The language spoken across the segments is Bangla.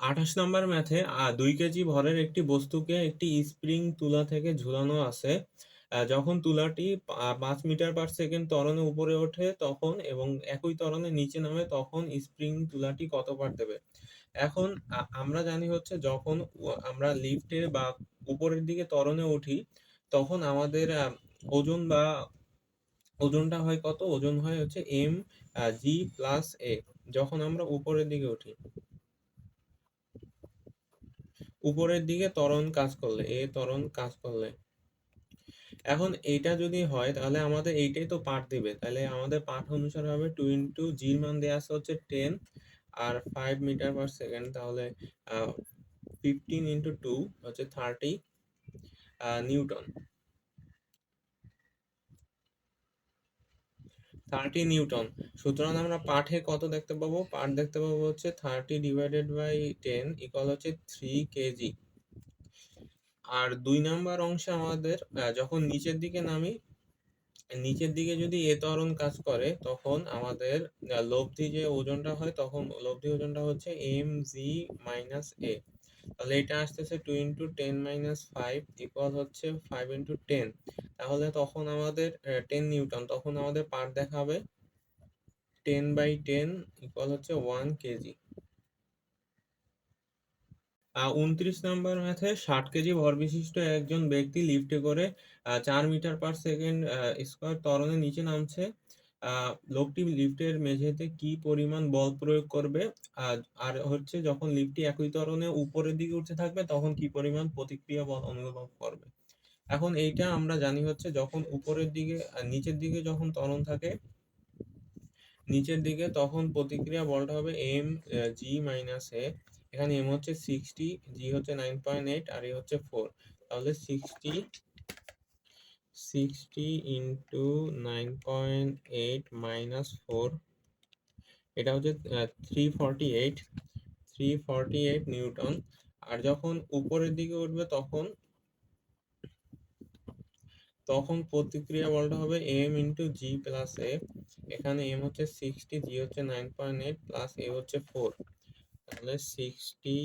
আঠাশ নম্বর ম্যাথে দুই কেজি ভরের একটি বস্তুকে একটি স্প্রিং তুলা থেকে ঝুলানো আছে। যখন তুলাটি পাঁচ মিটার পার সেকেন্ড তরণে উপরে ওঠে তখন এবং একই তরণে নিচে নামে তখন স্প্রিং তুলাটি কত পার দেবে? এখন আমরা জানি হচ্ছে যখন আমরা লিফটে বা উপরের দিকে তরণে উঠি, তখন আমাদের ওজন বা ওজনটা হয় কত? ওজন হয় হচ্ছে এম জি প্লাস এ, যখন আমরা উপরের দিকে উঠি। উপরের দিকে ত্বরণ কাজ করলে, এ ত্বরণ কাজ করলে। এখন এইটা যদি হয়, তাহলে আমাদের এইটাই তো পাঠ দিবে। তাহলে আমাদের পাঠ অনুসারে হবে টু ইন্টু জির মান দেওয়া আছে হচ্ছে টেন আর ফাইভ মিটার পার সেকেন্ড তাহলে ফিফটিন ইন্টু টু হচ্ছে থার্টি নিউটন থার্টি নিউটন সুতরাং আমরা পাঠে কত দেখতে পাবো? পাঠ দেখতে পাবো হচ্ছে thirty divided by ten equal হচ্ছে থ্রি কেজি আর দুই নাম্বার অংশে আমাদের যখন নিচের দিকে নামি, নিচের দিকে যদি এ ত্বরণ কাজ করে, তখন আমাদের লব্ধি যে ওজনটা হয়, তখন লব্ধি ওজনটা হচ্ছে এম জি মাইনাস এ তাহলে এটা আসতেছে two into ten minus five equal হচ্ছে ফাইভ ইন্টু টেন তাহলে তখন আমাদের টেন নিউটন, তখন আমাদের পার্ট দেখাবে টেন বাই টেন ইকুয়াল হচ্ছে ওয়ান কেজি উনত্রিশ নম্বর ম্যাথে ষাট কেজি ভর বিশিষ্ট একজন ব্যক্তি লিফটে করে চার মিটার পার সেকেন্ড স্কোয়ার ত্বরণে নিচে নামছে। লোকটি লিফটের মেঝেতে কি পরিমাণ বল প্রয়োগ করবে? আর হচ্ছে যখন লিফটটি একই ত্বরণে উপরের দিকে উঠতে থাকবে, তখন কি পরিমাণ প্রতিক্রিয়া বল অনুভব করবে? এখন এইটা আমরা জানি হচ্ছে যখন উপরের দিকে নিচের দিকে যখন ত্বরণ থাকে, নিচের দিকে তখন প্রতিক্রিয়া বলটা হবে এম জি মাইনাস এ এখানে এম হচ্ছে সিক্সটি জি হচ্ছে নাইন পয়েন্ট এইট আর এ হচ্ছে ফোর তাহলে sixty sixty into nine point eight minus four এটা হচ্ছে three forty eight three forty eight newton আর যখন উপরের দিকে উঠবে তখন তখন প্রতিক্রিয়া বলটা হবে M into G plus A এখানে এম হচ্ছে সিক্সটি জি হচ্ছে nine point eight plus A হচ্ছে ফোর তাহলে sixty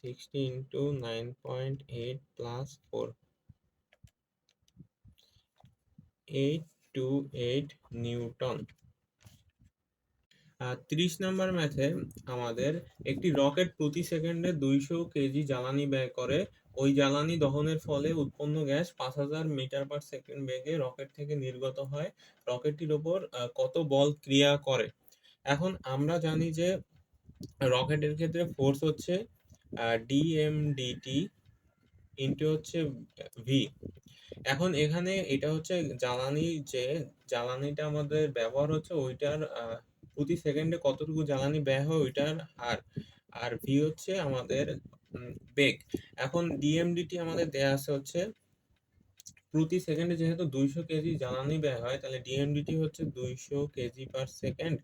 sixty into nine point eight plus four eight two eight newton তিরিশ নম্বর ম্যাথে আমাদের একটি রকেট প্রতি সেকেন্ডে দুইশো কেজি জ্বালানি ব্যয় করে। ওই জ্বালানি দহনের ফলে উৎপন্ন গ্যাস পাঁচ হাজার মিটার পার সেকেন্ড বেগে রকেট থেকে নির্গত হয়। রকেটটির ওপর কত বল ক্রিয়া করে। এখন আমরা জানি যে রকেটের ক্ষেত্রে ফোর্স হচ্ছে ডিএমডিটি ইন্টু হচ্ছে ভি এখন এখানে এটা হচ্ছে জ্বালানি যে জ্বালানিটা আমাদের ব্যবহার হচ্ছে ওইটার প্রতি সেকেন্ডে কতটুকু জ্বালানি ব্যয় হয় ওইটার হার। আর ভি হচ্ছে আমাদের বেগ। এখন ডিএমডিটি আমাদের দেয়া আছে হচ্ছে প্রতি সেকেন্ডে যেহেতু দুইশো কেজি জ্বালানি ব্যয় হয়, তাহলে ডিএমডিটি হচ্ছে দুইশো কেজি পার সেকেন্ড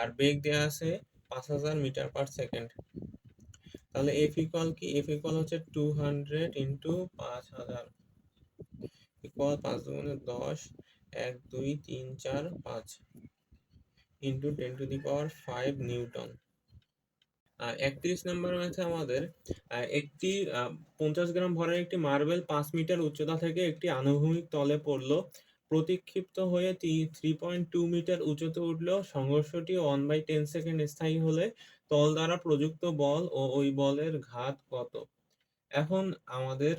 আর বেগ দেয়া আছে পাঁচ হাজার মিটার পার সেকেন্ড তাহলে এফ ইকুয়াল কি? এফ ইকুয়াল হচ্ছে টু হান্ড্রেড ইন্টু পাঁচ হাজার। ইকুয়াল পাঁচ দুগুণে দশ, এক দুই তিন চার পাঁচ into ten to the power five newton. একত্রিশ নম্বর ম্যাথে আমাদের একটি পঞ্চাশ গ্রাম ভরের একটি মার্বেল পাঁচ মিটার উচ্চতা থেকে একটি আনুভূমিক তলে পড়ল। প্রতিক্ষিপ্ত হয়ে থ্রি পয়েন্ট টু মিটার উঁচুতে উঠলেও সংঘর্ষটি ওয়ান বাই টেন সেকেন্ড স্থায়ী হলে তল দ্বারা প্রযুক্ত বল ও ওই বলের ঘাত কত? এখন আমাদের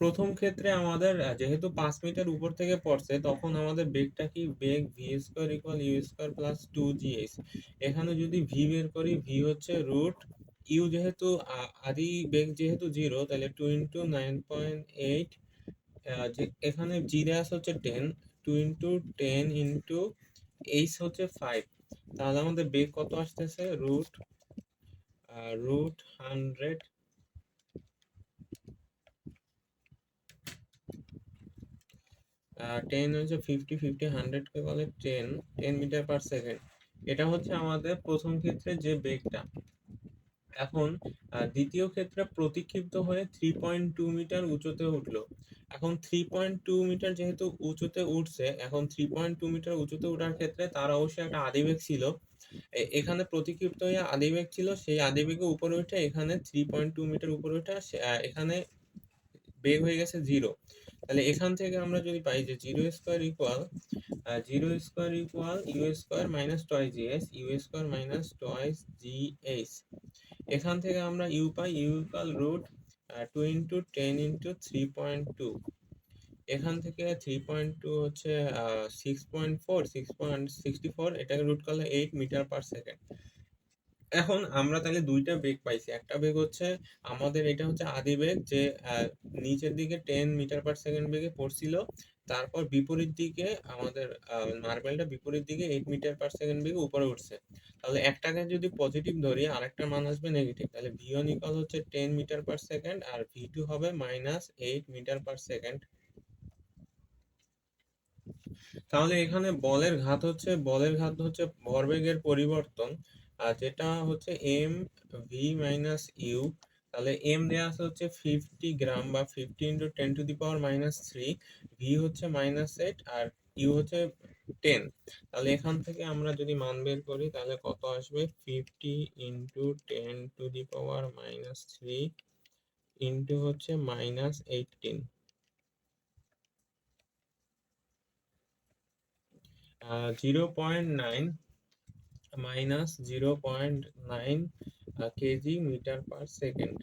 প্রথম ক্ষেত্রে আমাদের যেহেতু পাঁচ মিটার উপর থেকে পড়ছে, তখন আমাদের বেগটা কি? বেগ V square equal U square plus two G S এখানে যদি ভি বের করি ভি হচ্ছে রুট ইউ যেহেতু আদি বেগ যেহেতু জিরো তাহলে two into nine point eight এখানে জি দেওয়া হচ্ছে ten two into ten into H হচ্ছে ফাইভ তাহলে আমাদের বেগ কত আসতেছে? রুট রুট হান্ড্রেড টেন হচ্ছে ফিফটি ফিফটি হান্ড্রেডকে বলে ten ten metre per second এটা হচ্ছে আমাদের প্রথম ক্ষেত্রে যে বেগটা। এখন দ্বিতীয় ক্ষেত্রে প্রতিক্ষিপ্ত হয়ে থ্রি পয়েন্ট টু মিটার উঁচুতে উঠল। এখন থ্রি পয়েন্ট টু মিটার যেহেতু উঁচুতে উঠছে, এখন থ্রি পয়েন্ট টু মিটার উঁচুতে ওঠার ক্ষেত্রে তার অবশ্যই একটা আদিবেগ ছিল। এখানে প্রতিক্ষিপ্ত হয়ে আদিবেগ ছিল, সেই আদিবেগে উপরে উঠে এখানে থ্রি পয়েন্ট টু মিটার উপরে উঠে এখানে বেগ হয়ে গেছে জিরো তাহলে এখান থেকে আমরা যদি পাই যে zero square equal zero square equal U square minus two G S U square minus two G H এখান থেকে আমরা ইউ পাই U equal root two into ten into three point two এখান থেকে থ্রি পয়েন্ট টু হচ্ছে six point four six point sixty four এটাকে রুট করলে এইট মিটার পার সেকেন্ড এখন আমরা তাহলে দুইটা বেগ পাইছি। একটা বেগ হচ্ছে আমাদের, এটা হচ্ছে আদি বেগ যে নিচের দিকে টেন মিটার পার সেকেন্ড বেগে পড়ছিল, তারপর বিপরীত দিকে আমাদের মার্বেলটা বিপরীত দিকে এইট মিটার পার সেকেন্ড বেগে উপরে উঠছে। তাহলে একটাকে যদি পজিটিভ ধরি, আরেকটার মান আসবে নেগেটিভ তাহলে ভি ওয়ান ইকাল হচ্ছে টেন মিটার পার সেকেন্ড আর ভি টু হবে minus eight metre per second তাহলে এখানে বলের ঘাত হচ্ছে, বলের ঘাত হচ্ছে ভরবেগের পরিবর্তন। আর যেটা হচ্ছে এম ভি মাইনাস ইউ তাহলে এম দেওয়া আছে হচ্ছে ফিফটি গ্রাম বা fifty into ten to the power minus three V হচ্ছে মাইনাস এইট আর ইউ হচ্ছে টেন তাহলে এখান থেকে আমরা যদি মান বের করি, তাহলে কত আসবে? Fifty into ten to the power minus three into হচ্ছে minus eighteen zero point nine minus zero point nine KG metre per second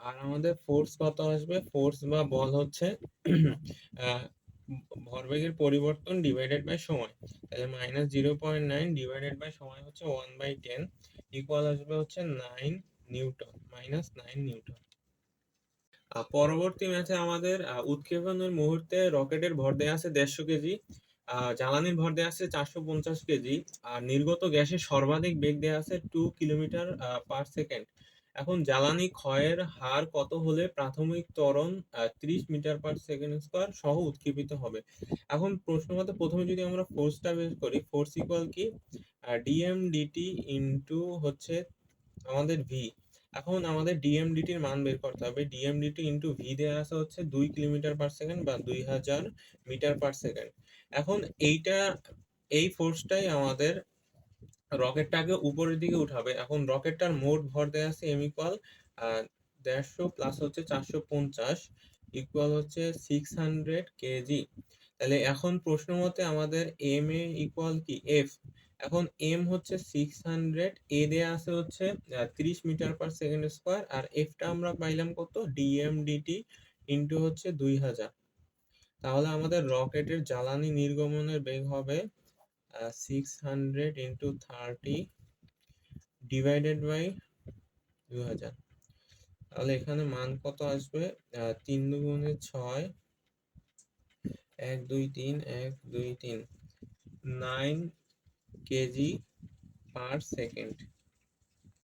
আর আমাদের ফোর্স কত আসবে? ফোর্স বা বল হচ্ছে ভরবেগের পরিবর্তন ডিভাইডেড বাই সময়। তাহলে minus zero point nine divided by সময় হচ্ছে ওয়ান বাই টেন ইকুয়াল আসবে হচ্ছে nine newton minus nine newton পরবর্তী ম্যাচে আমাদের উৎক্ষেপণের মুহূর্তে রকেটের ভর দেওয়া আছে দেড়শো কেজি জ্বালানির ভর দেওয়া আছে চারশো পঞ্চাশ কেজি আর নির্গত গ্যাসের সর্বাধিক বেগ দেওয়া আছে টু কিলোমিটার পার সেকেন্ড এখন জ্বালানি ক্ষয়ের হার কত হলে প্রাথমিক ত্বরণ ত্রিশ মিটার পার সেকেন্ড স্কোয়ার সহ উৎক্ষেপিত হবে? এখন প্রশ্ন মতে প্রথমে যদি আমরা ফোর্সটা বের করি ফোর্স ইকুয়াল কি? ডিএম ডিটি ইন্টু হচ্ছে আমাদের ভি এখন আমাদের ডিএমডিটির মান বের করতে হবে। ডিএমডিটি ইন্টু ভি দেওয়া আছে হচ্ছে দুই কিলোমিটার পার সেকেন্ড বা দুই হাজার মিটার পার সেকেন্ড এখন এইটা, এই ফোর্সটাই আমাদের রকেটটাকে উপরের দিকে উঠাবে। এখন রকেটটার মোট ভর দেওয়া আছে এম ইকুয়াল দেড়শো প্লাস হচ্ছে চারশো পঞ্চাশ ইকুয়াল হচ্ছে সিক্স হান্ড্রেড কেজি তাহলে এখন প্রশ্ন মতে আমাদের এম এ ইকুয়াল কি? এফ এখন এম হচ্ছে সিক্স হান্ড্রেড এ দেয়া আছে হচ্ছে তিরিশ মিটার পার সেকেন্ড স্কোয়ার আর এফটা আমরা পাইলাম কত? ডিএম ডিটি ইন্টু হচ্ছে দুই হাজার। তাহলে আমাদের রকেটের জ্বালানি নির্গমনের বেগ হবে six hundred into thirty divided by দুই হাজার তাহলে এখানে মান কত আসবে? তিন দুগুণে ছয়, এক দুই তিন, এক দুই তিন নাইন কেজি পার সেকেন্ড